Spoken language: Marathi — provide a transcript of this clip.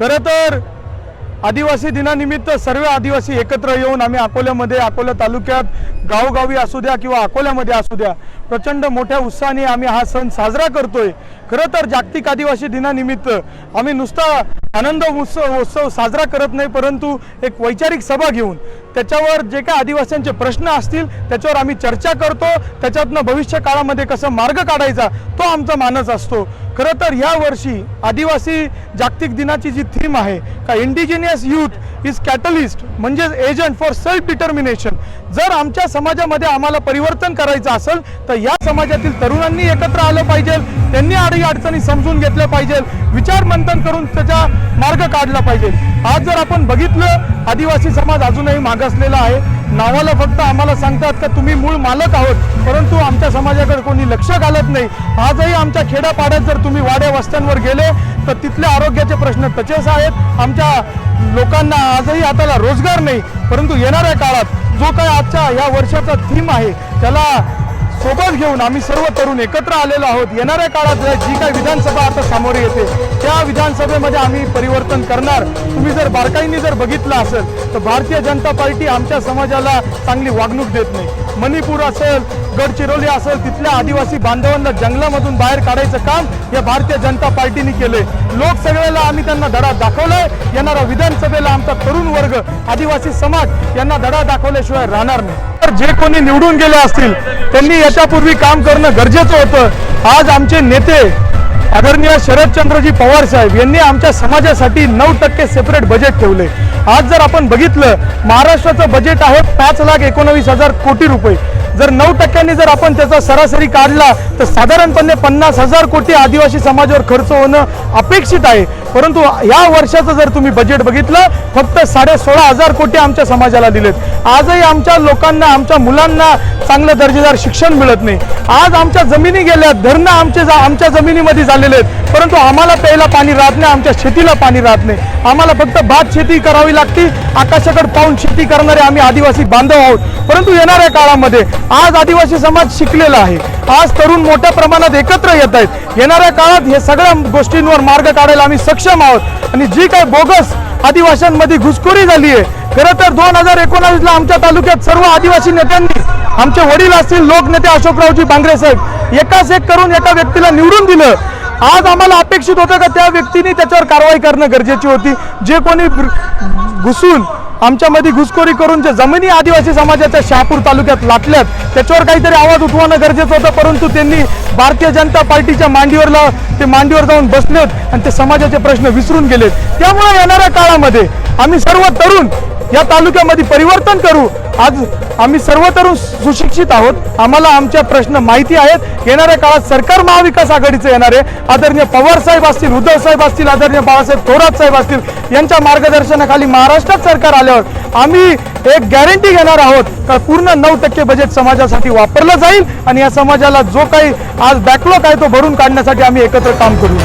खरं तर आदिवासी दिनानिमित्त सर्व आदिवासी एकत्र येऊन आम्ही अकोल्यामध्ये अकोला तालुक्यात गावोगावी असू द्या किंवा अकोल्यामध्ये असू द्या प्रचंड मोठ्या उत्साहाने आम्ही हा सण साजरा करतोय. खरं तर जागतिक आदिवासी दिनानिमित्त आम्ही नुसता आनंद उत्सव उत्सव साजरा करत नाही परंतु एक वैचारिक सभा घेऊन त्याच्यावर जे काय आदिवासींचे प्रश्न असतील त्याच्यावर आम्ही चर्चा करतो. त्याच्यातनं भविष्य काळामध्ये कसं मार्ग काढायचा तो आमचा मानस असतो. खरं तर या वर्षी आदिवासी जागतिक दिनाची जी थीम आहे का इंडिजिनियस यूथ इज कॅटलिस्ट म्हणजेच एजंट फॉर सेल्फ डिटर्मिनेशन जर आमच्या समाजामध्ये आम्हाला परिवर्तन करायचं असेल तर या समाजातील तरुणांनी एकत्र आलं पाहिजे. त्यांनी आडी अडचणी समजून घेतल्या पाहिजे. विचार मंथन करून त्याचा मार्ग काढला पाहिजे. आज जर आपण बघितलं आदिवासी समाज अजूनही मागासलेला आहे. नावाला फक्त आम्हाला सांगतात का तुम्ही मूळ मालक आहोत. परंतु आमच्या समाजाकडे कोणी लक्ष घालत नाही. आजही आमच्या खेड्यापाड्यात जर तुम्ही वाड्या वस्त्यांवर गेले तर तिथले आरोग्याचे प्रश्न तसेच आहेत. आमच्या लोकांना आजही हाताला रोजगार नाही. परंतु येणाऱ्या काळात जो काय आजच्या या वर्षाचा थीम आहे त्याला सोबत घेऊन आम्ही सर्व तरुण एकत्र आलेलो आहोत. येणाऱ्या काळात जी काही विधानसभा आता सामोरे येते त्या विधानसभेमध्ये आम्ही परिवर्तन करणार. तुम्ही जर बारकाईने जर बघितलं असेल तर भारतीय जनता पार्टी आमच्या समाजाला चांगली वागणूक देत नाही. मणिपूर असेल गडचिरोली असेल तिथल्या आदिवासी बांधवांना जंगलामधून बाहेर काढायचं काम या भारतीय जनता पार्टीने केलंय. लोकसभेला आम्ही त्यांना धडा दाखवलाय. येणाऱ्या विधानसभेला आमचा तरुण वर्ग आदिवासी समाज यांना धडा दाखवल्याशिवाय राहणार नाही. तर जे कोणी निवडून गेले असतील त्यांनी याच्यापूर्वी काम करणं गरजेचं होतं. आज आमचे नेते आदरणीय शरदचंद्रजी पवार साहेब यांनी आमच्या समाजासाठी नऊ टक्के सेपरेट बजेट ठेवले. आज जर आपण बघितलं महाराष्ट्राचं बजेट आहे पाच लाख एकोणवीस हजार कोटी रुपये. जर नऊ टक्क्यांनी जर आपण त्याचा सरासरी काढला तर साधारणपणे पन्नास हजार कोटी आदिवासी समाजावर खर्च होणं अपेक्षित आहे. परंतु या वर्षाचं जर तुम्ही बजेट बघितलं फक्त साडे सोळा हजार कोटी आमच्या समाजाला दिलेत. आजही आमच्या लोकांना आमच्या मुलांना चांगलं दर्जेदार शिक्षण मिळत नाही. आज आमच्या जमिनी गेल्या धरणं आमचे जा- आमच्या जमिनीमध्ये झालेले आहेत. परंतु आम्हाला प्यायला पाणी राहत नाही आमच्या शेतीला पाणी राहत नाही. आम्हाला फक्त भात शेती करावी लागते आकाशाकडे पाहून शेती करणारे आम्ही आदिवासी बांधव आहोत. परंतु येणाऱ्या काळामध्ये आज आदिवासी समाज शिकलेला आहे. आज तरुण मोठ्या प्रमाणात एकत्र येत आहेत. येणाऱ्या काळात हे सगळ्या गोष्टींवर मार्ग काढायला आम्ही सक्षम आहोत. आणि जी काही बोगस आदिवासींमध्ये घुसखोरी झाली आहे खरं तर दोन हजार एकोणावीसला आमच्या तालुक्यात सर्व आदिवासी नेत्यांनी आमचे वडील असतील लोकनेते अशोकरावजी बांगरे साहेब एकाच एक करून एका व्यक्तीला निवडून दिलं. आज आम्हाला अपेक्षित होतं का त्या व्यक्तीने त्याच्यावर कारवाई करणं गरजेची होती. जे कोणी घुसून आमच्यामध्ये घुसखोरी करून जे जमिनी आदिवासी समाजाच्या शहापूर तालुक्यात लाटल्यात त्याच्यावर काहीतरी आवाज उठवणं गरजेचं होतं परंतु त्यांनी भारतीय जनता पार्टीच्या मांडीवरला ते मांडीवर जाऊन बसलेत आणि ते समाजाचे प्रश्न विसरून गेलेत. त्यामुळे येणाऱ्या काळामध्ये आम्ही सर्व तरुण या तालुक्यामध्ये परिवर्तन करू. आज आम्ही सर्व तरुण सुशिक्षित आहोत. आम्हाला आमच्या प्रश्न माहिती आहेत. येणाऱ्या काळात सरकार महाविकास आघाडीचं येणार आहे. आदरणीय पवार साहेब असतील उद्धव साहेब असतील आदरणीय बाळासाहेब थोरात साहेब असतील यांच्या मार्गदर्शनाखाली महाराष्ट्रात सरकार झाल्यावर आम्ही एक गॅरंटी घेणार आहोत का पूर्ण नऊ टक्के बजेट समाजासाठी वापरलं जाईल आणि या समाजाला जो काही आज बॅकलॉग आहे तो भरून काढण्यासाठी आम्ही एकत्र काम करू.